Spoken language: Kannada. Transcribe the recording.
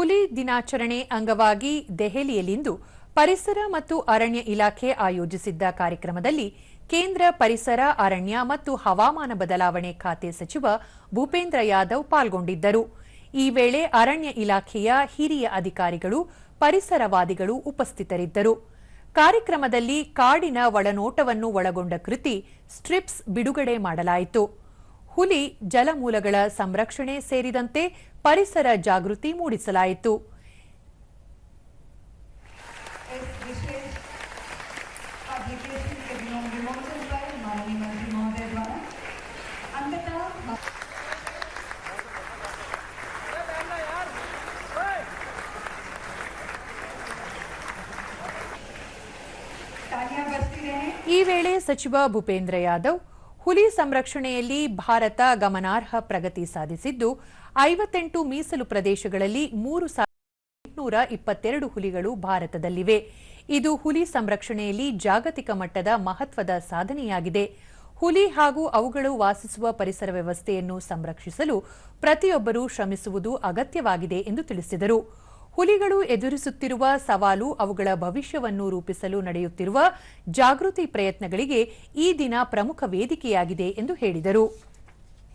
ಹುಲಿ ದಿನಾಚರಣೆ ಅಂಗವಾಗಿ ದೆಹಲಿಯಲ್ಲಿಂದು ಪರಿಸರ ಮತ್ತು ಅರಣ್ಯ ಇಲಾಖೆ ಆಯೋಜಿಸಿದ್ದ ಕಾರ್ಯಕ್ರಮದಲ್ಲಿ ಕೇಂದ್ರ ಪರಿಸರ, ಅರಣ್ಯ ಮತ್ತು ಹವಾಮಾನ ಬದಲಾವಣೆ ಖಾತೆ ಸಚಿವ ಭೂಪೇಂದ್ರ ಯಾದವ್ ಪಾಲ್ಗೊಂಡಿದ್ದರು. ಈ ವೇಳೆ ಅರಣ್ಯ ಇಲಾಖೆಯ ಹಿರಿಯ ಅಧಿಕಾರಿಗಳು, ಪರಿಸರವಾದಿಗಳು ಉಪಸ್ಥಿತರಿದ್ದರು. ಕಾರ್ಯಕ್ರಮದಲ್ಲಿ ಕಾಡಿನ ಒಳನೋಟವನ್ನು ಒಳಗೊಂಡ ಕೃತಿ, ಸ್ಟ್ರಿಪ್ಸ್ ಬಿಡುಗಡೆ ಮಾಡಲಾಯಿತು. ಹುಲಿ ಜಲಮೂಲಗಳ ಸಂರಕ್ಷಣೆ ಸೇರಿದಂತೆ ಪರಿಸರ ಜಾಗೃತಿ ಮೂಡಿಸಲಾಯಿತು. ಈ ವೇಳೆ ಸಚಿವ ಭೂಪೇಂದ್ರ ಯಾದವ್ ಹುಲಿ ಸಂರಕ್ಷಣೆಯಲ್ಲಿ ಭಾರತ ಗಮನಾರ್ಹ ಪ್ರಗತಿ ಸಾಧಿಸಿದ್ದು, ಐವತ್ತೆಂಟು ಮೀಸಲು ಪ್ರದೇಶಗಳಲ್ಲಿ ಮೂರು ಎಂಟುನೂರ ಇಪ್ಪತ್ತೆರಡು ಹುಲಿಗಳು ಭಾರತದಲ್ಲಿವೆ. ಇದು ಹುಲಿ ಸಂರಕ್ಷಣೆಯಲ್ಲಿ ಜಾಗತಿಕ ಮಟ್ಟದ ಮಹತ್ವದ ಸಾಧನೆಯಾಗಿದೆ. ಹುಲಿ ಹಾಗೂ ಅವುಗಳು ವಾಸಿಸುವ ಪರಿಸರ ವ್ಯವಸ್ಥೆಯನ್ನು ಸಂರಕ್ಷಿಸಲು ಪ್ರತಿಯೊಬ್ಬರೂ ಶ್ರಮಿಸುವುದು ಅಗತ್ಯವಾಗಿದೆ ಎಂದು ತಿಳಿಸಿದರು. ಹುಲಿಗಳು ಎದುರಿಸುತ್ತಿರುವ ಸವಾಲು ಅವುಗಳ ಭವಿಷ್ಯವನ್ನು ರೂಪಿಸಲು ನಡೆಯುತ್ತಿರುವ ಜಾಗೃತಿ ಪ್ರಯತ್ನಗಳಿಗೆ ಈ ದಿನ ಪ್ರಮುಖ ವೇದಿಕೆಯಾಗಿದೆ ಎಂದು ಹೇಳಿದರು.